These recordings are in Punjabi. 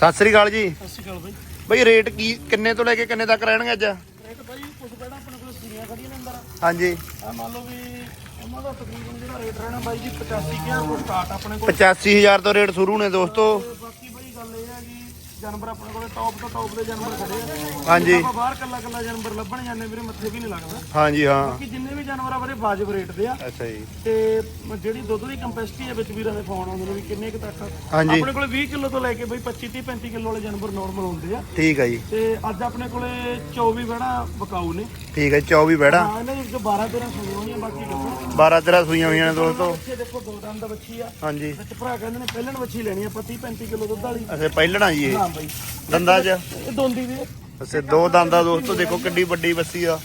ਸਤਿ ਸ੍ਰੀ ਅਕਾਲ ਜੀ। ਸਤਿ ਸ਼੍ਰੀ ਅਕਾਲ ਬਾਈ। ਬਈ ਰੇਟ ਕੀ ਕਿੰਨੇ ਤੋਂ ਲੈ ਕੇ ਕਿੰਨੇ ਤੱਕ ਰਹਿਣਗੇ ਅੱਜ? ਰੇਟ ਬਾਈ ਕੁਝ ਬੈਠਾ ਆਪਣੇ ਕੋਲ ਸੂਰੀਆਂ ਖੜੀਆਂ ਨੇ ਅੰਦਰ। ਹਾਂਜੀ। ਆ ਮੰਨ ਲਓ ਵੀ ਉਹਨਾਂ ਦਾ ਤਕਰੀਬਨ ਜਿਹੜਾ ਰੇਟ ਰਹਿਣਾ ਬਾਈ ਜੀ 85000 ਤੋਂ ਸਟਾਰਟ ਆਪਣੇ ਕੋਲ। 85000 ਤੋਂ ਰੇਟ ਸ਼ੁਰੂ ਨੇ ਦੋਸਤੋ ਤੇ ਬਾਕੀ ਬਾਈ ਗੱਲ ਇਹ ਹੈ ਕਿ ਜਾਨਵਰ ਆਪਣੇ ਕੋਲ ਟੌਪ ਤੋਂ ਟੌਪ ਦੇ ਜਾਨਵਰ ਖੜੇ ਆ। ਹਾਂਜੀ। ਆਪਾਂ ਬਾਹਰ ਕੱਲਾ ਕੱਲਾ ਜਾਨਵਰ ਲੱਭਣ ਜਾਂਦੇ ਵੀਰੇ ਮੱਥੇ ਵੀ ਨਹੀਂ ਲੱਗਦਾ। ਹਾਂਜੀ ਹਾਂ। ਬਾਕੀ ਜਿੰਨੇ ਵੀ ਜਾਨਵਰ ਆ ਬਾਰੇ ਵਾਜਬ ਰੇਟ ਦੇ ਆ। ਅੱਛਾ ਜੀ। ਤੇ ਮ- ਜਿਹੜੀ ਦੁੱਧ ਦੀ ਕੰਪੈਸਿਟੀ ਹੈ ਵਿੱਚ ਵੀਰਾਂ ਦੇ ਫੋਨ ਆਉਂਦੇ ਨੇ ਵੀ ਕਿੰਨੇ ਕੁ ਤੱਕ ਹਾਂਜੀ। ਆਪਣੇ ਕੋਲ 20 ਕਿਲੋ ਤੋਂ ਲੈ ਕੇ ਬਈ 25 30 35 ਕਿਲੋ ਵਾਲੇ ਜਾਨਵਰ ਨਾਰਮਲ ਹੁੰਦੇ ਆ। ਠੀਕ ਹੈ ਜੀ। ਤੇ ਅੱਜ ਆਪਣੇ ਕੋਲੇ 24 ਬੜਾ ਬਕਾਊ ਨੇ। ਠੀਕ ਹੈ 24 ਬੈੜਾ ਹਾਂ ਇਹਨਾਂ ਵਿੱਚ 12 13 ਸੁਣੀ ਹੋਣੀਆਂ ਬਾਕੀ ਗੱਭਰੂ 12 13 ਸੂਈਆਂ ਹੋਈਆਂ ਨੇ ਦੋਸਤੋ। ਬੱਚੇ ਦੇਖੋ ਦੋ ਦੰਦ ਬੱਚੀ ਆ। ਹਾਂਜੀ। ਵਿੱਚ ਭਰਾ ਕਹਿੰਦੇ ਨੇ ਪਹਿਲਣ ਬੱਚੀ ਲੈਣੀ ਆ 30 35 ਕਿਲੋ ਦੁੱਧ ਵਾਲੀ। ਅੱਛਾ ਪਹਿਲਣਾ ਜੀ ਇਹ। ਹਾਂ ਬਾਈ। ਦੰਦਾਂ 'ਚ ਇਹ ਦੋਂਦੀ ਦੀ ਅੱਛਾ ਦੋ ਦੰਦਾਂ ਦੋਸਤੋ ਦੇਖੋ ਕਿੱਡੀ ਵੱਡੀ ਬੱਸੀ ਆ।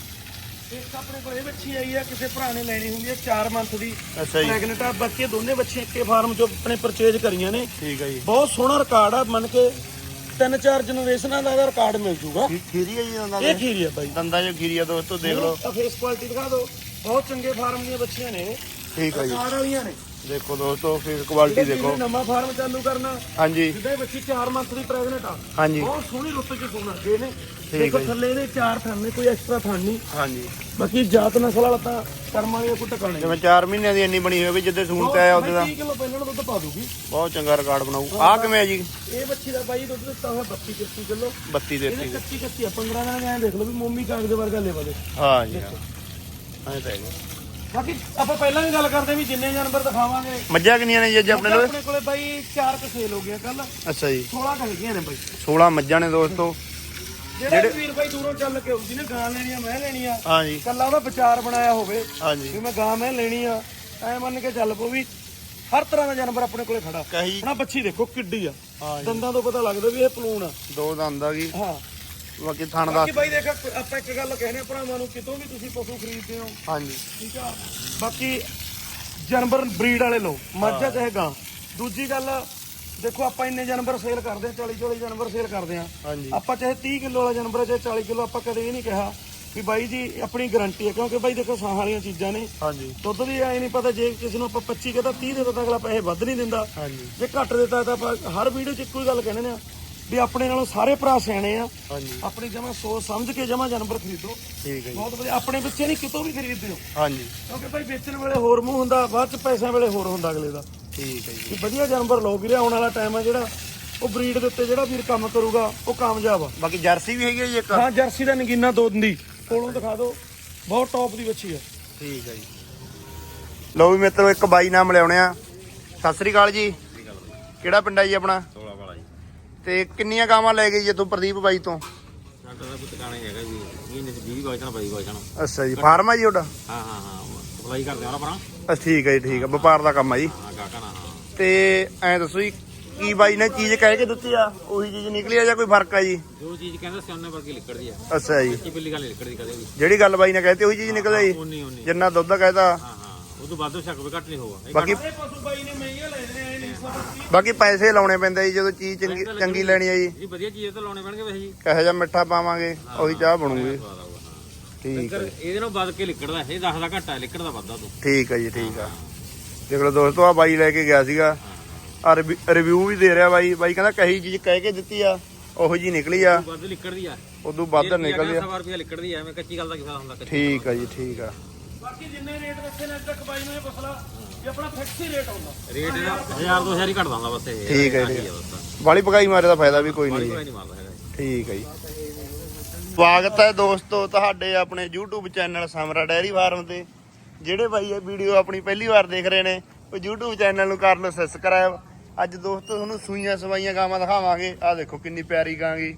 ਇੱਕ ਆਪਣੇ ਕੋਲ ਇਹ ਬੱਚੀ ਆਈ ਆ ਕਿਸੇ ਭਰਾ ਨੇ ਲੈਣੀ ਹੁੰਦੀ ਆ 4 ਮੰਥ ਦੀ ਅੱਛਾ ਜੀ। ਪ੍ਰੈਗਨੈਂਟ ਆ। ਬਾਕੀ ਦੋਨੇ ਬੱਚੇ ਇੱਕੇ ਫਾਰਮ ਚੋਂ ਆਪਣੇ ਪਰਚੇਜ ਕਰੀਆਂ ਨੇ। ਠੀਕ ਹੈ ਜੀ। ਬਹੁਤ ਸੋਹਣਾ ਰਿਕਾਰਡ ਆ ਮੰਨ ਕੇ ਤਿੰਨ ਚਾਰ ਜਨਰੇਸ਼ਨਾਂ ਦਾ ਇਹਦਾ ਰਿਕਾਰਡ ਮਿਲ ਜੂਗਾ। ਖੀਰੀ ਹੈ ਜੀ ਦੰਦਾਂ ਇਹ ਖੀਰੀ ਆ ਬਾਈ। ਦੰਦਾਂ 'ਚ ਖੀਰੀ ਆ ਦੋਸਤੋ ਦੇਖ ਲਓ। ਆ ਫੇਸ ਕੁਆਲਿਟੀ ਦਿਖਾ ਦਿਓ। ਬਹੁਤ ਚੰਗੇ ਫਾਰਮ ਦੀਆਂ ਬੱਚੀਆਂ ਨੇ। ਠੀਕ ਹੈ ਜੀ। ਰਿਕਾਰਡ ਵਾਲੀਆਂ ਨੇ। ਦੇਖੋ ਦੋਸਤੋ ਫੇਸ ਕੁਆਲਿਟੀ ਦੇਖੋ। ਜਿਹਨੇ ਨਵਾਂ ਫਾਰਮ ਚਾਲੂ ਕਰਨਾ ਹਾਂਜੀ। ਜਿੱਦਾਂ ਇਹ ਬੱਚੀ 4 ਮੰਥ ਦੀ ਪ੍ਰੈਗਨੈਂਟ ਆ ਹਾਂਜੀ। ਬਹੁਤ ਸੋਹਣੀ ਰੁੱਤ ਚ ਸੋਣਾ ਅੱਗੇ ਨੇ। ਦੇਖੋ ਜੀ। ਥੱਲੇ ਇਹਦੇ ਚਾਰ ਥਣ ਨੇ ਕੋਈ ਐਕਸਟਰਾ ਥਣ ਨਹੀਂ। ਹਾਂਜੀ। ਬਾਕੀ ਜਾਤ ਨਸਲ ਵਾਲਾ ਤਾਂ ਕਰਮ ਵਾਲੀ ਕੋਈ ਟਿਕਾਣੇ ਜਿਵੇਂ 4 ਮਹੀਨਿਆਂ ਦੀ ਇੰਨੀ ਬਣੀ ਹੋਵੇ ਜਿੱਦੇ ਸੂਣ ਤੇ ਆਇਆ ਉਹਦੇ ਦਾ 30 ਕਿਲੋ ਪਹਿਲਾਂ ਨੂੰ ਦੁੱਧ ਪਾ ਦੂਗੀ। ਬਹੁਤ ਚੰਗਾ ਰਿਕਾਰਡ ਬਣਾਊ। ਆ ਕਿਵੇਂ ਹੈ ਜੀ? ਇਹ ਬੱਚੀ ਦਾ ਬਾਈ ਦੁੱਧ ਦਿੱਤਾ ਹੋਇਆ 32 33 ਕਿਲੋ। 32 ਇਹਦੇ ਦੇਤੀ ਕੱਚੀ ਕੱਚੀ ਆ 15 ਦਿਨ ਐਂ ਦੇਖ ਲਓ ਵੀ ਮੋਮੀ ਕਾਗਜ਼ ਵਰਗਾ ਲੈਵਲ ਹੈ। ਹਾਂ ਜੀ ਹਾਂ। ਐਂ ਤਾਂ ਹੈਗਾ। ਬਾਕੀ ਆਪਾਂ ਪਹਿਲਾਂ ਵੀ ਗੱਲ ਕਰਦੇ ਵੀ ਜਿੰਨੇ ਜਾਨਵਰ ਦਿਖਾਵਾਂਗੇ। ਮੱਝਾਂ ਕਿੰਨੀਆਂ ਨੇ ਜੀ ਅੱਜ ਆਪਣੇ ਕੋਲੇ? ਬਾਈ ਚਾਰ ਕੁ ਸੇਲ ਹੋ ਗਿਆ ਕੱਲ ਅੱਛਾ ਜੀ। 16 ਕੁ ਹੈਗੀਆਂ ਨੇ ਬਾਈ। 16 ਮੱਝਾਂ ਨੇ ਦੋਸਤੋ। ਜਿਹੜੇ ਵੀਰ ਬਾਈ ਦੂਰੋਂ ਚੱਲ ਕੇ ਜਿਹਨੇ ਗਾਂ ਲੈਣੀ ਆ ਮੈਂ ਲੈਣੀ ਆ। ਹਾਂ ਜੀ ਕੱਲਾ ਉਹਦਾ ਵਿਚਾਰ ਬਣਾਇਆ ਹੋਵੇ ਹਾਂ ਵੀ ਜੀ ਮੈਂ ਗਾਂ ਮੈਂ ਲੈਣੀ ਆ। ਐ ਮੰਨ ਕੇ ਚੱਲ ਪੋ ਵੀ ਹਰ ਤਰ੍ਹਾਂ ਦਾ ਜਾਨਵਰ ਆਪਣੇ ਕੋਲੇ ਖੜਾ। ਕਹੀ। ਨਾ ਬੱਚੀ ਦੇਖੋ ਕਿੱਡੀ ਆ। ਦੰਦਾਂ ਤੋਂ ਪਤਾ ਲੱਗਦਾ ਵੀ ਇਹ ਪਲੂਣ ਆ। ਦੋ ਦੰਦ ਆ ਗਈ ਹਾਂ। ਬਾਕੀ ਥਣ ਦਾ ਬਾਕੀ ਬਾਈ ਦੇਖ ਆਪਾਂ ਇੱਕ ਗੱਲ ਕਹਿੰਦੇ ਆ ਭਰਾਵਾਂ ਨੂੰ ਕਿਤੋਂ ਵੀ ਤੁਸੀਂ ਪਸ਼ੂ ਖਰੀਦਦੇ ਹੋ। ਹਾਂ ਜੀ ਠੀਕ ਆ? ਬਾਕੀ ਜਾਨਵਰ ਬਰੀਡ ਵਾਲੇ ਲਓ ਮੱਝ ਚਾਹੇ ਗਾਂ। ਦੂਜੀ ਗੱਲ ਦੇਖੋ ਆਪਾਂ ਇੰਨੇ ਜਾਨਵਰ ਸੇਲ ਕਰਦੇ ਆ 40 40 ਜਾਨਵਰ ਸੇਲ ਕਰਦੇ ਆ ਆਪਾਂ ਚਾਹੇ 30 ਕਿਲੋ ਵਾਲਾ ਜਾਨਵਰ ਚਾਹੇ 40 ਕਿਲੋ ਆਪਾਂ ਕਦੇ ਇਹ ਨਹੀਂ ਕਿਹਾ ਵੀ ਬਾਈ ਜੀ ਆਪਣੀ ਗਾਰੰਟੀ ਹੈ ਕਿਉਂਕਿ ਬਾਈ ਦੇਖੋ ਸਾਹ ਵਾਲੀਆਂ ਚੀਜ਼ਾਂ ਨੇ। ਦੁੱਧ ਦੀ ਐ ਨਹੀਂ ਪਤਾ ਜੇ ਕਿਸੇ ਨੂੰ ਆਪਾਂ 25 ਕਹਿੰਦਾ 30 ਦੇ ਤਾਂ ਅਗਲਾ ਪੈਸੇ ਵੱਧ ਨਹੀਂ ਦਿੰਦਾ। ਜੀ ਘੱਟ ਦਿੱਤਾ ਤਾਂ ਆਪਾਂ ਹਰ ਵੀਡੀਓ 'ਚ ਇੱਕੋ ਹੀ ਗੱਲ ਕਹਿੰਦੇ ਨੇ ਆ। ਵੀ ਆਪਣੇ ਨਾਲੋਂ ਸਾਰੇ ਭਰਾ ਸਿਆਣੇ ਆ। ਆਪਣੀ ਜਮਾ ਸੋਚ ਸਮਝ ਕੇ ਜਮਾ ਜਾਨਵਰ ਖਰੀਦੋ। ਠੀਕ ਹੈ ਜੀ। ਬਹੁਤ ਵਧੀਆ। ਆਪਣੇ ਬੱਚੇ ਨਹੀਂ ਕਿਤੋਂ ਵੀ ਖਰੀਦਦੇ ਹੋ। ਹਾਂ ਜੀ ਕਿਉਂਕਿ ਭਾਈ ਵੇਚਣ ਵੇਲੇ ਹੋਰ ਮੂੰਹ ਹੁੰਦਾ ਬਾਅਦ ਚ ਪੈਸਿਆਂ ਵੇਲੇ ਹੋਰ ਹੁੰਦਾ ਅਗਲੇ ਦਾ। ਠੀਕ ਹੈ ਜੀ। ਵੀ ਵਧੀਆ ਜਾਨਵਰ ਲਓ ਵੀਰੇ ਆਉਣ ਵਾਲਾ ਟਾਈਮ ਆ ਜਿਹੜਾ ਉਹ ਬਰੀਡ ਦੇ ਉੱਤੇ ਜਿਹੜਾ ਵੀਰ ਕੰਮ ਕਰੂਗਾ ਉਹ ਕਾਮਯਾਬ ਆ। ਬਾਕੀ ਜਰਸੀ ਵੀ ਹੈਗੀ ਹੈ ਜੀ ਇੱਕ? ਹਾਂ ਜਰਸੀ ਦਾ ਨਗੀਨਾ ਦੋ ਦੀ। ਕੋਲੋਂ ਦਿਖਾ ਦਿਓ। ਬਹੁਤ ਟੌਪ ਦੀ ਬੱਚੀ ਆ। ਠੀਕ ਹੈ ਜੀ। ਲਓ ਵੀ ਮਿੱਤਰੋ ਇੱਕ ਬਾਈ ਨਾਮ ਲਿਆਉਣੇ ਆ। ਸਤਿ ਸ੍ਰੀ ਅਕਾਲ ਜੀ। ਕਿਹੜਾ ਪਿੰਡ ਹੈ ਜੀ ਆਪਣਾ? 16 ਵਾਲਾ ਜੀ। ਤੇ ਕਿੰਨੀਆਂ ਗਾਵਾਂ ਲੈ ਗਏ ਜੀ ਤੂੰ ਪ੍ਰਦੀਪ ਬਾਈ ਤੋਂ? ਸਾਡਾ ਤਾਂ ਟਿਕਾਣਾ ਹੀ ਹੈਗਾ ਜੀ ਮਹੀਨੇ ਚ 20 ਗਾਇ ਤਾਂ 22 ਗਾਇ ਤਾਂ ਅੱਛਾ ਜੀ ਫਾਰਮ ਆ ਜੀ ਤੁਹਾਡਾ? ਹਾਂ ਹਾਂ ਹਾਂ ਸਪਲਾਈ ਕਰਦੇ ਆ ਨਾ ਪਰਾਂ। ਅੱਛਾ ਠੀਕ ਹੈ ਜੀ ਠੀਕ ਹੈ ਵਪਾਰ ਦਾ ਕੰਮ ਆ ਜੀ। ਹਾਂ ਗਾਕਾ ਨਾ ਹਾਂ। ਤੇ ਐਂ ਦੱਸੋ ਜੀ ਕੀ ਬਾਈ ਨੇ ਚੀਜ਼ ਕਹਿ ਕੇ ਦਿੱਤੀ ਆ? ਉਹੀ ਚੀਜ਼ ਨਿਕਲੀ ਆ ਜਾਂ ਕੋਈ ਫ਼ਰਕ ਆ ਜੀ? ਜੋ ਚੀਜ਼ ਕਹਿੰਦਾ ਸੀ ਉਹਨੇ ਵਰਗੀ ਲਿਕੜਦੀ ਆ। ਅੱਛਾ ਜੀ। ਕੀ ਬਿੱਲੀ ਗੱਲ ਨੀ ਲਿਕੜਦੀ ਕਦੇ ਵੀ। ਜਿਹੜੀ ਗੱਲ ਬਾਈ ਨੇ ਕਹਿਤੀ ਉਹੀ ਚੀਜ਼ ਨਿਕਲ ਆਈ ਉਨੀ ਉਨੀ ਜਿੰਨਾ ਦੁੱਧ ਕਹਿਤਾ। ਹਾਂ। ਉਹ ਤੋਂ ਵੱਧ ਸ਼ੱਕ ਵੀ ਘੱਟ ਨਹੀਂ ਹੋਗਾ ਬਾਕੀ ਪਸ਼ੂ ਬਾਈ ਨੇ ਮਹਿੰਗੀਆਂ ਲੈਣੇ ਐ ਨਹੀਂ ਸਭ ਬਾਕੀ ਪੈਸੇ ਲਾਉਣੇ ਪੈਂਦੇ ਜੀ ਜਦੋਂ ਚੀਜ਼ ਚੰਗੀ ਚੰਗੀ ਲੈਣੀ ਆ ਜੀ। ਜੀ ਵਧੀਆ ਚੀਜ਼ ਤਾਂ ਲਾਉਣੇ ਪੈਣਗੇ ਵੈਸੇ ਜੀ। ਕਹੇ ਜਿਹਾ ਮਿੱਠਾ ਪਾਵਾਂਗੇ ਉਹੀ ਚਾਹ ਬਣੂਗੀ। ਠੀਕ ਹੈ ਇਹਦੇ ਨਾਲ ਵੱਧ ਕੇ ਲਿਕੜਦਾ ਇਹ 10 ਦਾ ਘੱਟਾ ਲਿਕੜਦਾ ਵੱਧਦਾ ਤੂੰ। ਠੀਕ ਹੈ ਜੀ ਠੀਕ ਆ। ਦੇਖ ਲਓ ਦੋਸਤੋ ਆ ਬਾਈ ਲੈ ਕੇ ਗਿਆ ਸੀਗਾ। ਆ ਰਿਵਿਊ ਵੀ ਦੇ ਰਿਹਾ ਬਾਈ। ਬਾਈ ਕਹਿੰਦਾ ਕਹੀ ਚੀਜ਼ ਕਹਿ ਕੇ ਦਿੱਤੀ ਆ ਉਹੋ ਜੀ ਨਿਕਲੀ ਆ। ਵੱਧ ਲਿਕੜਦੀ ਆ। ਉਦੋਂ ਵੱਧ ਨਿਕਲੀ ਆ। ਸਵਾ ਰੁਪਿਆ ਲਿਕੜਦੀ ਆ ਐਵੇਂ ਕੱਚੀ ਗੱਲ ਦਾ ਕੀ ਫਾਇਦਾ ਹੁੰਦਾ ਕੱਚੀ ਠੀਕ ਆ ਜੀ ਠੀਕ ਆ। ਬਾਕੀ ਜਿੰਨੇ ਰੇਟ ਦੱਸੇ ਨੇ ਅੱਜ ਤੱਕ ਬਾਈ ਨੂੰ ਇਹ ਪੁੱਛ ਲਾ ਵੀ ਆਪਣਾ ਫਿਕਸ ਹੀ ਰੇਟ ਆਉਂਦਾ। ਰੇਟ ਇਹਦਾ 1000 2000 ਹੀ ਘਟਦਾ ਹੁੰਦਾ ਬਸ ਇਹ। ਠੀਕ ਹੈ ਆਹੀ ਜੀ। ਆ ਬਸ। ਬਾਲੀ ਪਕਾਈ ਮਾਰੇ ਦਾ ਫਾਇਦਾ ਵੀ ਕੋਈ ਨਹੀਂ ਕੋਈ ਨਹੀਂ ਮਾਰਦਾ ਹੈਗਾ ਜੀ। ਠੀਕ ਹੈ ਜੀ। ਸਵਾਗਤ ਹੈ ਦੋਸਤੋ ਤੁਹਾਡੇ ਆਪਣੇ YouTube channel Samra dairy farm ਤੇ ਜਿਹੜੇ ਬਾਈ ਇਹ ਵੀਡੀਓ ਆਪਣੀ ਪਹਿਲੀ ਵਾਰ ਦੇਖ ਰਹੇ ਨੇ ਉਹ YouTube ਚੈਨਲ ਨੂੰ ਕਰ ਲਓ ਸਬਸਕ੍ਰਾਈਬ ਅੱਜ ਦੋਸਤੋ ਤੁਹਾਨੂੰ ਸੂਈਆਂ ਸਵਾਈਆਂ ਗਾਵਾਂ ਦਿਖਾਵਾਂਗੇ। ਆਹ ਦੇਖੋ ਕਿੰਨੀ ਪਿਆਰੀ ਗਾਂ ਗੀ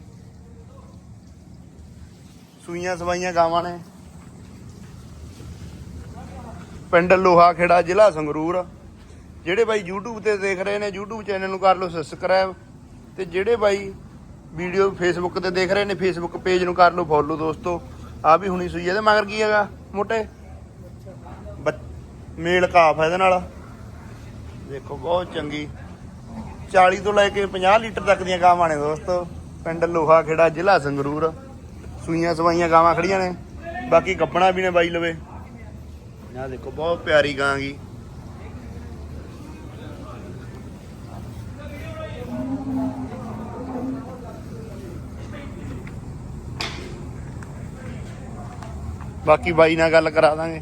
ਸੂਈਆਂ ਸਵਾਈਆਂ ਗਾਵਾਂ ਨੇ। ਪਿੰਡ ਲੋਹਾ ਖੇੜਾ ਜ਼ਿਲ੍ਹਾ ਸੰਗਰੂਰ ਜਿਹੜੇ ਬਾਈ YouTube ਤੇ ਦੇਖ ਰਹੇ ਨੇ, YouTube ਚੈਨਲ ਨੂੰ ਕਰ ਲਓ ਸਬਸਕ੍ਰਾਈਬ ਤੇ ਜਿਹੜੇ ਬਾਈ ਵੀਡੀਓ ਫੇਸਬੁੱਕ ਤੇ ਦੇਖ ਰਹੇ ਨੇ ਫੇਸਬੁੱਕ ਪੇਜ ਨੂੰ ਕਰ ਲਓ ਫੋਲੋ ਦੋਸਤੋ। ਆ ਵੀ ਹੁਣੀ ਸੂਈ ਇਹਦੇ ਮਗਰ ਕੀ ਹੈਗਾ? ਮੋਟੇ? ਮੇਲ ਕਾਫ ਹੈ ਇਹਦੇ ਨਾਲ। ਦੇਖੋ, ਬਹੁਤ ਚੰਗੀ। 40 ਤੋਂ ਲੈ ਕੇ 50 ਲੀਟਰ ਤੱਕ ਦੀਆਂ ਗਾਵਾਂ ਨੇ ਦੋਸਤੋ। ਪਿੰਡ ਲੋਹਾ ਖੇੜਾ ਜ਼ਿਲ੍ਹਾ ਸੰਗਰੂਰ। ਸੂਈਆਂ ਸਵਾਈਆਂ ਗਾਵਾਂ ਖੜੀਆਂ ਨੇ। ਬਾਕੀ ਗੱਬਣਾ ਵੀ ਨੇ ਬਾਈ ਲਵੇ। ਆਹ ਦੇਖੋ, ਬਹੁਤ ਪਿਆਰੀ ਗਾਂ ਗੀ। ਬਾਕੀ ਬਾਈ ਨਾਲ ਗੱਲ ਕਰਾ ਦਾਂਗੇ।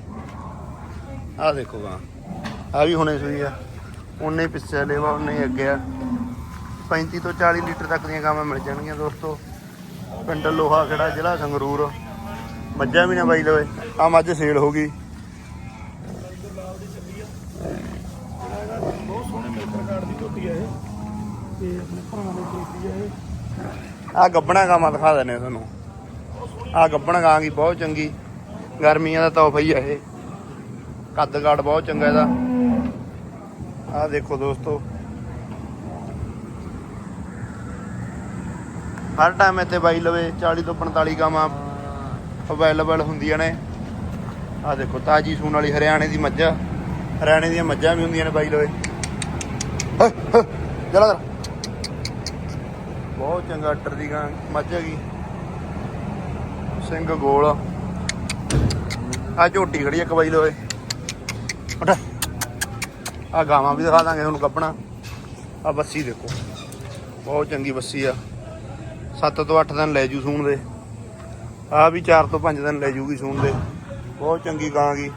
ਆਹ ਦੇਖੋ ਗਾਂ ਆ ਵੀ ਹੁਣੇ ਸੁਈ ਆ। ਉਹਨੇ ਪਿੱਛੇ ਲੈਵਾ ਉਹਨੇ ਅੱਗੇ ਆ। 35 ਤੋਂ 40 ਲੀਟਰ ਤੱਕ ਦੀਆਂ ਗਾਵਾਂ ਮਿਲ ਜਾਣਗੀਆਂ ਦੋਸਤੋ। ਪਿੰਡ ਲੋਹਾ ਖੇੜਾ, ਜ਼ਿਲ੍ਹਾ ਸੰਗਰੂਰ। ਮੱਝਾਂ ਵੀ ਨਾ ਬਾਈ ਲਵੇ। ਆ ਮੱਝ ਸੇਲ ਹੋ ਗਈ। ਬਹੁਤ ਸੋਹਣੇ ਮਿਲਕ ਰਿਕਾਰਡ ਦੀ ਝੋਟੀ ਹੈ ਇਹ। ਤੇ ਆਪਣੇ ਭਰਾਵਾਂ ਨੇ ਖਰੀਦੀ ਹੈ ਇਹ। ਆ ਗੱਬਣਾ ਗਾਵਾਂ ਦਿਖਾ ਦਿੰਦੇ ਤੁਹਾਨੂੰ। ਆ ਗੱਬਣਾ ਗਾਂ ਕੀ ਬਹੁਤ ਚੰਗੀ। ਗਰਮੀਆਂ ਦਾ ਤੋਹਫਾ ਹੀ ਆ ਇਹ। ਕੱਦ ਕਾਠ ਬਹੁਤ ਚੰਗਾ ਇਹਦਾ। ਆ ਦੇਖੋ ਦੋਸਤੋ। ਹਰ ਟਾਈਮ ਇੱਥੇ ਬਾਈ ਲਵੇ 40 ਤੋਂ 45 ਗਾਵਾਂ ਅਵੇਲੇਬਲ ਹੁੰਦੀਆਂ ਨੇ। ਆ ਦੇਖੋ, ਤਾਜੀ ਸੂਣ ਵਾਲੀ ਹਰਿਆਣੇ ਦੀ ਮੱਝਾਂ। ਹਰਿਆਣੇ ਦੀਆਂ ਮੱਝਾਂ ਵੀ ਹੁੰਦੀਆਂ ਨੇ ਬਾਈ ਲਵੇ ਜਰਾ ਜਰਾ ਬਹੁਤ ਚੰਗਾ ਅੱਟਰ ਦੀ ਗਾਂ, ਮੱਝ ਹੈਗੀ। ਸਿੰਘ ਗੋਲ ਆ। ਝੋਟੀ ਖੜੀ ਇੱਕ ਬਾਈ ਲੋਏ ਉੱਠ। ਆ ਗਾਵਾਂ ਵੀ ਦਿਖਾ ਦਾਂਗੇ ਤੁਹਾਨੂੰ ਕੱਪਣਾ ਆ ਬੱਸੀ ਦੇਖੋ। ਬਹੁਤ ਚੰਗੀ ਬੱਸੀ ਆ। 7 ਤੋਂ 8 ਦਿਨ ਲੈ ਜੂ ਸੂਣ ਦੇ। ਆ ਵੀ 4 ਤੋਂ 5 ਦਿਨ ਲੈ ਜੂਗੀ ਸੂਣ ਦੇ। ਬਹੁਤ ਚੰਗੀ ਗਾਂ ਗੀ।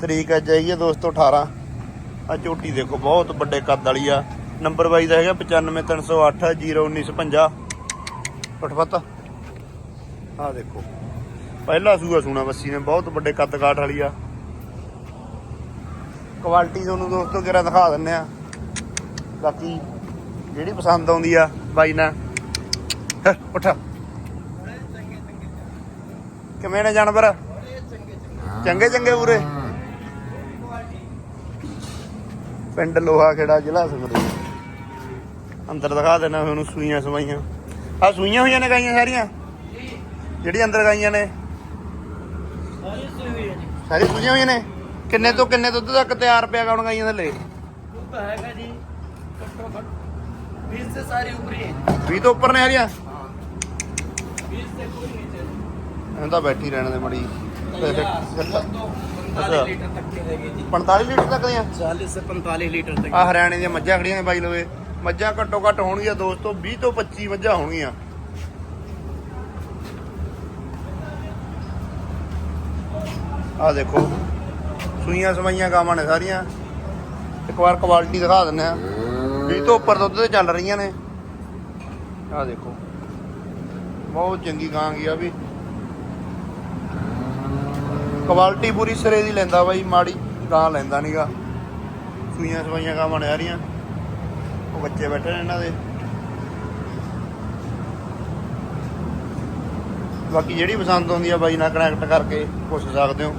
ਤਰੀਕ ਅੱਜ ਹੈਗੀ ਆ ਦੋਸਤੋ 18 ਆ ਝੋਟੀ ਦੇਖੋ ਬਹੁਤ ਵੱਡੇ ਕੱਦ ਵਾਲੀ ਆ। ਨੰਬਰ ਬਾਈ ਦਾ ਹੈਗਾ 95308 01950 ਫਟਫਟ ਆ ਦੇਖੋ ਪਹਿਲਾ ਸੂਆ ਸੂਣਾ ਬੱਸੀ ਨੇ ਬਹੁਤ ਵੱਡੇ ਕੱਦ ਕਾਠ ਵਾਲੀ ਆ। ਕੁਆਲਿਟੀ ਤੁਹਾਨੂੰ ਦੋਸਤੋ ਕਿਹੜਾ ਦਿਖਾ ਦਿੰਨੇ ਆ। ਬਾਕੀ ਜਿਹੜੀ ਪਸੰਦ ਆਉਂਦੀ ਆ ਬਾਈ ਨਾਲ। ਹੈਂ, ਕਿਵੇਂ ਨੇ ਜਾਨਵਰ? ਚੰਗੇ ਚੰਗੇ ਪੂਰੇ? ਪਿੰਡ ਲੋਹਾ ਖੇੜਾ ਜ਼ਿਲ੍ਹਾ ਸੰਗਰੂਰ। ਅੰਦਰ ਦਿਖਾ ਦੇਣਾ ਉਹਨੂੰ ਸੂਈਆਂ ਸਵਾਈਆਂ। ਆ ਸੂਈਆਂ ਹੋਈਆਂ ਨੇ ਗਾਈਆਂ ਸਾਰੀਆਂ? ਜਿਹੜੀ ਅੰਦਰ ਗਾਈਆਂ ਨੇ? ਸਾਰੀ ਸੂਈਆਂ ਹੋਈਆਂ ਨੇ? ਕਿੰਨੇ ਤੋਂ ਕਿੰਨੇ ਦੁੱਧ ਤੱਕ ਤਿਆਰ ਪਿਆ ਗਾਉਣ ਗਾਈਆਂ ਥੱਲੇ? ਦੁੱਧ ਹੈਗਾ ਜੀ ਘੱਟੋ ਘੱਟ 20 ਤੋਂ ਸਾਰੀ ਉੱਪਰ ਹੀ 20 ਤੋਂ ਉੱਪਰ ਨੇ ਹਰੀਆਂ ਇਹਨਾਂ ਦਾ ਬੈਠੀ ਰਹਿਣ ਦੇ ਮੜੀ। ਅੱਛਾ। 45 ਲੀਟਰ ਤੱਕ ਹੈਗੇ ਜੀ। 45 ਲੀਟਰ ਤੱਕ ਦੀਆਂ? 40 ਸੇ 45 ਲੀਟਰ ਤੱਕ। ਆ ਹਰਿਆਣੇ ਦੀਆਂ ਮੱਝਾਂ ਖੜੀਆਂ ਨੇ ਬਾਈ ਲਵੇ ਮੱਝਾਂ ਘੱਟੋ ਘੱਟ ਹੋਣਗੀਆਂ ਦੋਸਤੋ 20 ਤੋਂ 25 ਮੱਝਾਂ ਹੋਣਗੀਆਂ। ਆ ਦੇਖੋ ਸੂਈਆਂ ਸਵਾਈਆਂ ਗਾਵਾਂ ਨੇ ਸਾਰੀਆਂ। ਇੱਕ ਵਾਰ ਕੁਆਲਿਟੀ ਦਿਖਾ ਦਿੰਨੇ ਆ 20 ਤੋਂ ਉੱਪਰ ਦੁੱਧ ਤੇ ਚੱਲ ਰਹੀਆਂ ਨੇ। ਆ ਦੇਖੋ। ਬਹੁਤ ਚੰਗੀ ਗਾਂ ਗਈ ਆ ਵੀ। ਕੁਆਲਿਟੀ ਪੂਰੀ ਸਿਰੇ ਦੀ ਲੈਂਦਾ ਬਾਈ, ਮਾੜੀ ਤਾਂ ਲੈਂਦਾ ਨਹੀਂਗਾ ਸੂਈਆਂ ਸਵਾਈਆਂ ਗਾਵਾਂ ਨੇ ਆ ਰਹੀਆਂ। ਉਹ ਬੱਚੇ ਬੈਠੇ ਨੇ ਇਹਨਾਂ ਦੇ। ਬਾਕੀ ਜਿਹੜੀ ਪਸੰਦ ਆਉਂਦੀ ਆ ਬਾਈ, ਨਾਲ ਕਨੈਕਟ ਕਰਕੇ ਪੁੱਛ ਸਕਦੇ ਹੋ।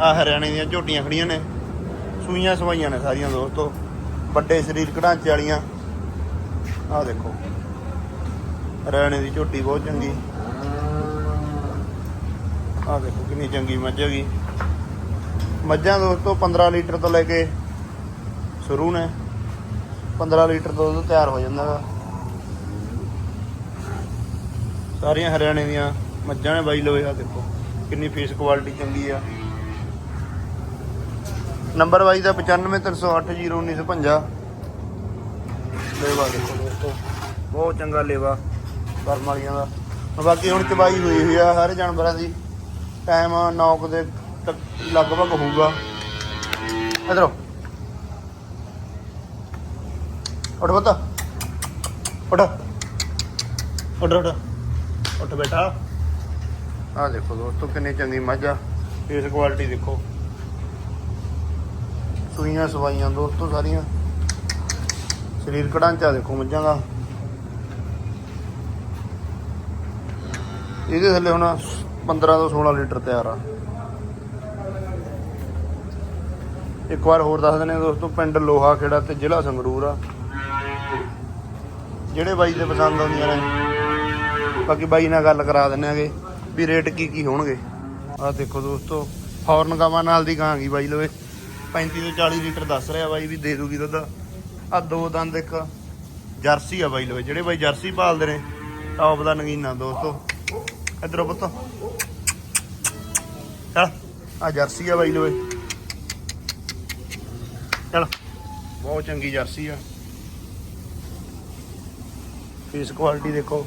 ਆ ਹਰਿਆਣੇ ਦੀਆਂ ਝੋਟੀਆਂ ਖੜੀਆਂ ਨੇ। ਸੂਈਆਂ ਸਵਾਈਆਂ ਨੇ ਸਾਰੀਆਂ ਦੋਸਤੋ। ਵੱਡੇ ਸਰੀਰ ਢਾਂਚੇ ਵਾਲੀਆਂ। ਆ ਦੇਖੋ। ਹਰਿਆਣੇ ਦੀ ਝੋਟੀ ਬਹੁਤ ਚੰਗੀ। ਆ ਦੇਖੋ ਕਿੰਨੀ ਚੰਗੀ ਮੱਝ ਹੈਗੀ। ਮੱਝਾਂ ਦੋਸਤੋ 15 ਲੀਟਰ ਤੋਂ ਲੈ ਕੇ ਸ਼ੁਰੂ ਨੇ। 15 ਲੀਟਰ ਤੋਂ ਦੁੱਧ ਤਿਆਰ ਹੋ ਜਾਂਦਾ ਵਾ। ਸਾਰੀਆਂ ਹਰਿਆਣੇ ਦੀਆਂ ਮੱਝਾਂ ਨੇ ਬਾਈ ਲਵੇ ਆ ਦੇਖੋ, ਕਿੰਨੀ ਫੇਸ ਕੁਆਲਿਟੀ ਚੰਗੀ ਆ। ਨੰਬਰ ਵਾਈਜ਼ ਦਾ 9530801950 ਲੇਵਾ ਦੇਖੋ ਦੋਸਤੋ, ਬਹੁਤ ਚੰਗਾ ਲੇਵਾ ਕਰਮ ਵਾਲੀਆਂ ਦਾ। ਬਾਕੀ ਹੁਣ ਚਬਾਈ ਹੋਈ ਹੋਈ ਆ ਹਰ ਜਾਨਵਰਾਂ ਦੀ। ਟਾਈਮ 9 ਦੇ ਤੱਕ ਲਗਭਗ ਹੋਊਗਾ। ਇਧਰੋ ਉੱਠ ਬੱਤਾ ਉੱਠ। ਉੱਠ ਉੱਠ। ਉੱਠ ਬੇਟਾ। ਆ ਦੇਖੋ ਦੋਸਤੋ ਕਿੰਨੀ ਚੰਗੀ ਮੱਝ ਆ। ਇਸ ਕੁਆਲਿਟੀ ਦੇਖੋ। ਸੂਈਆਂ ਸਵਾਈਆਂ ਦੋਸਤੋ ਸਾਰੀਆਂ। ਸਰੀਰ ਕਢਾਂਚਾ ਦੇਖੋ ਮੱਝਾਂ ਦਾ। ਇਹਦੇ ਥੱਲੇ ਹੁਣ 15 ਤੋਂ 16 ਲੀਟਰ ਤਿਆਰ ਆ। ਇੱਕ ਵਾਰ ਹੋਰ ਦੱਸ ਦਿੰਦੇ ਦੋਸਤੋ, ਪਿੰਡ ਲੋਹਾ ਖੇੜਾ ਤੇ ਜ਼ਿਲ੍ਹਾ ਸੰਗਰੂਰ ਆ। ਜਿਹੜੇ ਬਾਈ ਦੇ ਪਸੰਦ ਆਉਂਦੀਆਂ ਨੇ, ਬਾਕੀ ਬਾਈ ਨਾਲ ਗੱਲ ਕਰਾ ਦਿੰਦੇ ਆਗੇ ਵੀ ਰੇਟ ਕੀ ਕੀ ਹੋਣਗੇ। ਆਹ ਦੇਖੋ ਦੋਸਤੋ ਫੌਰਨ ਗਾਵਾਂ ਨਾਲ ਦੀ ਗਾਂ ਗਈ ਬਾਈ ਲਵੇ 35 ਤੋਂ 40 ਲੀਟਰ ਦੱਸ ਰਿਹਾ ਬਾਈ ਵੀ ਦੇ ਦੂਗੀ ਦੁੱਧ। ਆ ਦੋ ਦੰਦ ਇੱਕ ਜਰਸੀ ਆ ਬਾਈ ਲਵੇ ਜਿਹੜੇ ਬਾਈ ਜਰਸੀ ਪਾਲਦੇ ਨੇ ਟੌਪ ਦਾ ਨਗੀਨਾ ਦੋਸਤੋ। ਇਧਰੋਂ ਪੁੱਤ। ਚਲ, ਆ ਜਰਸੀ ਆ ਬਾਈ ਲਵੇ ਚਲ, ਬਹੁਤ ਚੰਗੀ ਜਰਸੀ ਆ। ਫੇਸ ਕੁਆਲਿਟੀ ਦੇਖੋ।